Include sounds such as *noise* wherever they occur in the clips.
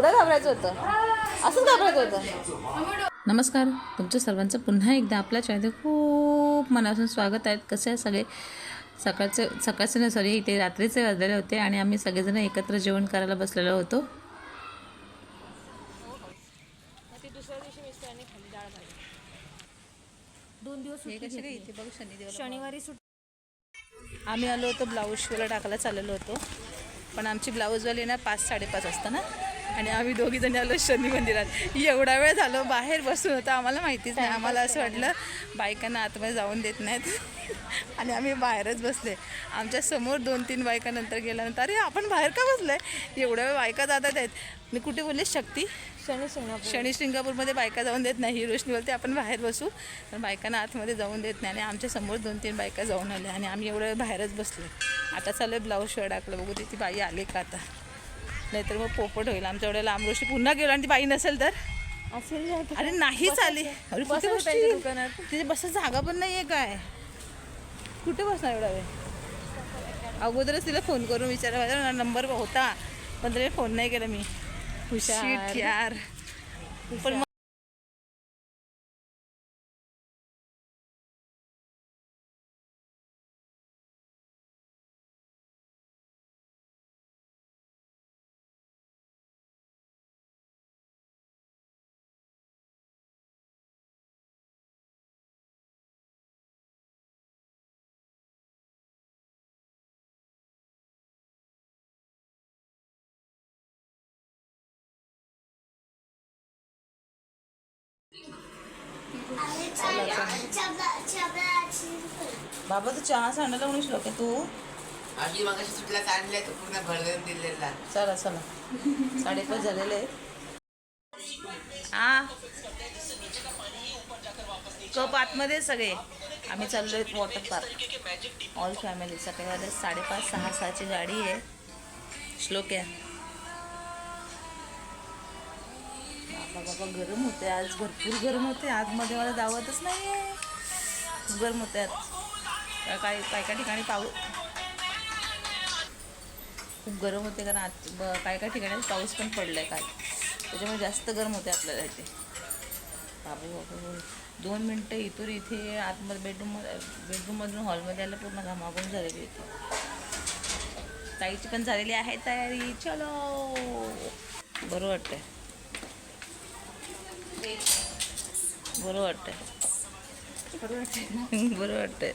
एवढं घाबरायचं होतं. असंच घाबरायचं होतं. नमस्कार. तुमचं सर्वांचं पुन्हा एकदा आपल्या चॅनल खूप मनापासून स्वागत आहे. कसे आहे सगळे? सकाळचे सकाळचे नाही सॉरी इथे रात्रीचे वाजलेले होते आणि आम्ही सगळेजण एकत्र जेवण करायला बसलेलो होतो. दोन दिवस इथे बघ शनिवारी आम्ही आलो होतो ब्लाऊज शिवायला टाकायला चाललेलो होतो. पण आमची ब्लाऊजवाली ना पाच साडेपाच वाजता ना? आणि आम्ही दोघी जणी आलो शनी मंदिरात. एवढा वेळ झालो बाहेर बसून होतो आम्हाला माहितीच नाही. आम्हाला असं वाटलं बायकांना आतमध्ये जाऊन देत नाहीत. आणि आम्ही बाहेरच बसले. आमच्यासमोर दोन तीन बायका नंतर गेल्यानंतर अरे आपण बाहेर का बसलोय? एवढ्या वेळ बायका जातात आहेत. मी कुठे बोलले शक्ती. शनी शिंगणापूर शनी श्रिंगापूरमध्ये बायका जाऊन देत नाही. ही रोशनी बोलते आपण बाहेर बसू. पण बायकांना आतमध्ये जाऊन देत नाही आणि आमच्यासमोर दोन तीन बायका जाऊन आल्या आणि आम्ही एवढं वेळ बाहेरच बसलो आता चालू आहे ब्लाऊज शिवाय टाकलं. बघू ती बाई आली का आता. नाहीतर मग पोपट होईल. आमच्या एवढ्या लांब रोशनी पुन्हा गेलो आणि ती बाई नसेल तर? असेल अरे नाहीच आली अरे कुठे. तिथे बसायला जागा पण नाही आहे काय? कुठे बसणार एवढा वेळ? अगोदरच तिला फोन करून विचारा माझा नंबर होता. पण तिला फोन नाही केला मी. हुशार. यार. पण बाबा तू चहा सांडायला म्हणून श्लोक आहे तू? आजी मगाशी सुटला काढलाय तो पूर्ण भरगन दिलेला. चला चला. साडेपाच झालेले आहेत. हा. कप आतमध्ये सगळे. आम्ही चाललोय वॉटर पार्क. ऑल फॅमिली सकाळी साडेपाच सहा सहाची गाडी आहे. श्लोक आहे. बाबा बाबा गरम होते आज भरपूर गरम होते आतमध्ये मला दावतच नाही आहे गरम होते आज. काय काय काय ठिकाणी पाऊस खूप गरम होते कारण आत ब- काय काय ठिकाणी पाऊस पण पडला आहे काय त्याच्यामुळे जास्त गरम होते आपल्याला इथे. बाबू बाबू दोन मिनटं इथून इथे आतमध्ये बेडरूममध्ये बेडरूममधून हॉलमध्ये आलं पूर्ण घामाघूम झालेली होती ताईची पण झालेली आहे तयारी. चलो. बरं वाटतंय. बरं वाटतंय. बरं वाटतंय.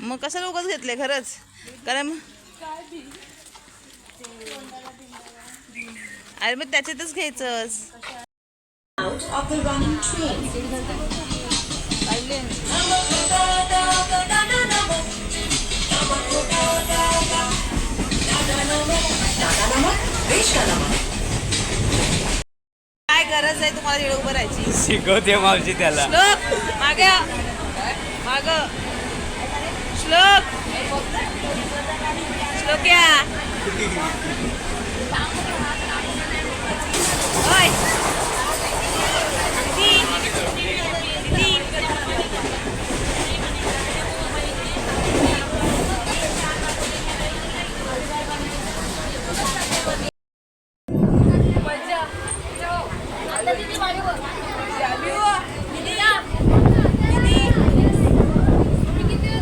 मग कसं लोकच घेतले खरंच? कारण अरे मग त्याच्यातच घ्यायचंच. काय गरज आहे तुम्हाला इकडे उभं राहायची. शिकवते मावशी त्याला. श्लोक मागे आ. माग. श्लोक. श्लोक या *laughs* ओय. दीदी. दीदी.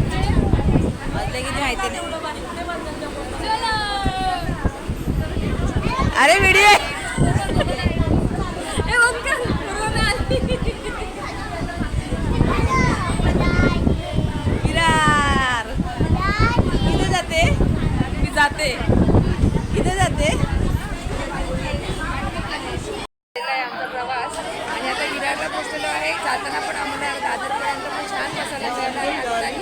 वाजले किती माहिती नाही अरे व्हिडिओ विरार किती जाते मी जाते. किती जाते. आमचा प्रवास. आणि आता विरारला पोहोचलेलो आहे. जाताना पण आम्हाला दादरपर्यंत पण छान बसायला मिळालं.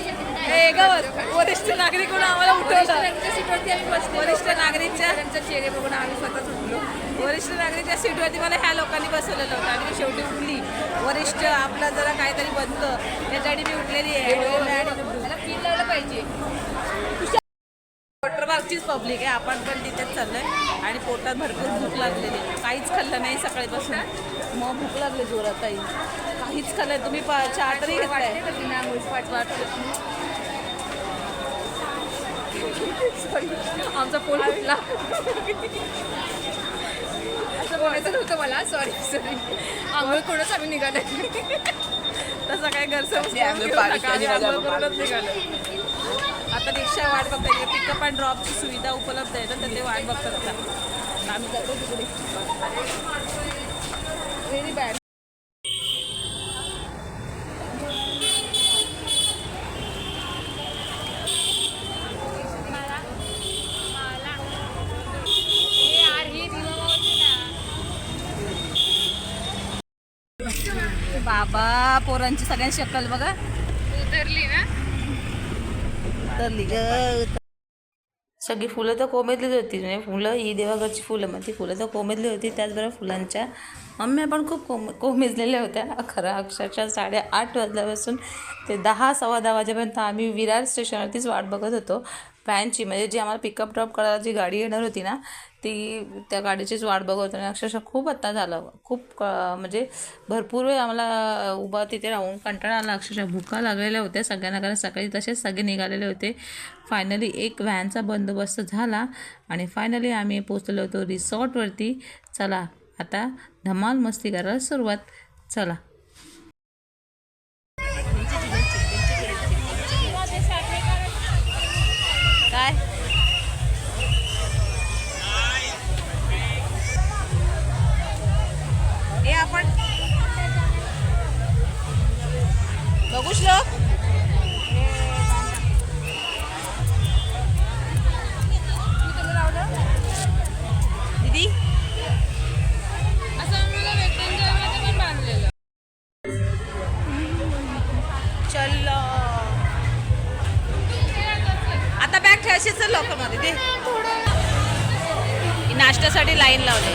हे गवत वरिष्ठ नागरिक म्हणून आम्हाला उठवलं. सीटवरती आम्ही बसलो वरिष्ठ नागरिकच्या त्यांचे चेहरे बघून आम्ही स्वतःच उठलो. वरिष्ठ नागरिकच्या सीटवरती मला ह्या लोकांनी बसवलेलं होतं. आणि मी शेवटी उठली. वरिष्ठ आपलं जरा काहीतरी बनतं. त्याच्यासाठी मी उठलेली आहे. आणि फील लावलं पाहिजे. पार्कचीच पब्लिक आहे. आपण पण तिथेच चाललोय. आणि पोटात भरपूर भूक लागलेली आहे. काहीच खाल्लं नाही सकाळीपासून. मग भूक लागली जोरात काही काहीच खाल्लं तुम्ही पा तरी घेतलाय? आमचा पोल फुटला असं बोलायचं नव्हतं मला. Sorry sorry. आंघोळ करूनच आम्ही निघालो तसं काय आम्ही आंघोळ करूनच निघालो आता रिक्षा वाट बघता पिकअप अँड ड्रॉपची सुविधा उपलब्ध आहे तर ते वाट बघतात आम्ही जातो तिकडे. व्हेरी बॅड बाबा पोरांची सगळ्यांची शक्कल बघा. उतरली ना? उतरली. ग सगळी फुलं तर कोमेदलीच होती. म्हणजे फुलं ही देवाघरची फुलं मग ती फुलं तर कोमेदली होती. त्याचबरोबर फुलांच्या मम्म्या पण खूप कोम कोमेजलेल्या होत्या. खरं अक्षरशः साडेआठ वाजल्यापासून ते दहा सव्वा दहा वाजेपर्यंत आम्ही विरार स्टेशनवरतीच वाट बघत होतो. व्हॅनची म्हणजे जी आम्हाला पिकअप ड्रॉप करायला जी गाडी येणार होती ना ती त्या गाडीचीच वाट बघत आणि अक्षरशः खूप आत्ता झालं. खूप क- म्हणजे भरपूर वेळ आम्हाला उभा तिथे राहून कंटाळा आला. अक्षरशः भुका लागलेल्या होत्या सगळ्यांना कारण सकाळी तसेच सगळे निघालेले होते. फायनली एक व्हॅनचा बंदोबस्त झाला आणि फायनली आम्ही पोचलेलो होतो रिसॉर्टवरती चला आता धमाल मस्ती करायला सुरुवात. चला. बघू श्लोक दीदी? चलो आता बॅग ठेवायची चल लवकरमध्ये दे. नाश्त्यासाठी लाईन लावली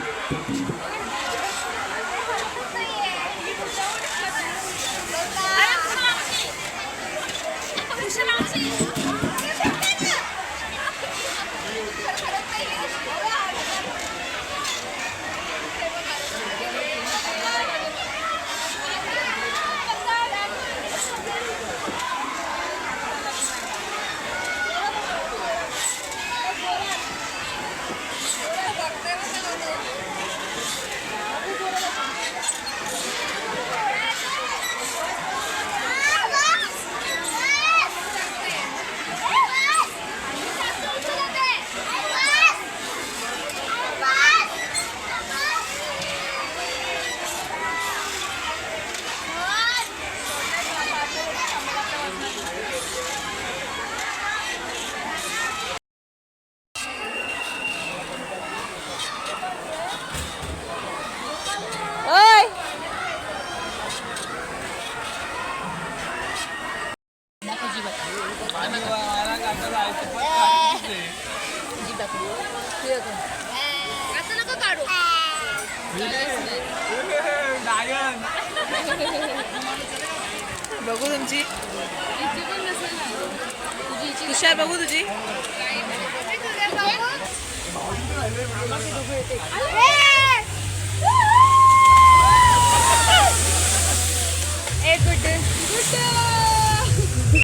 बघू तुमची. तुषार बघू तुझी. A good good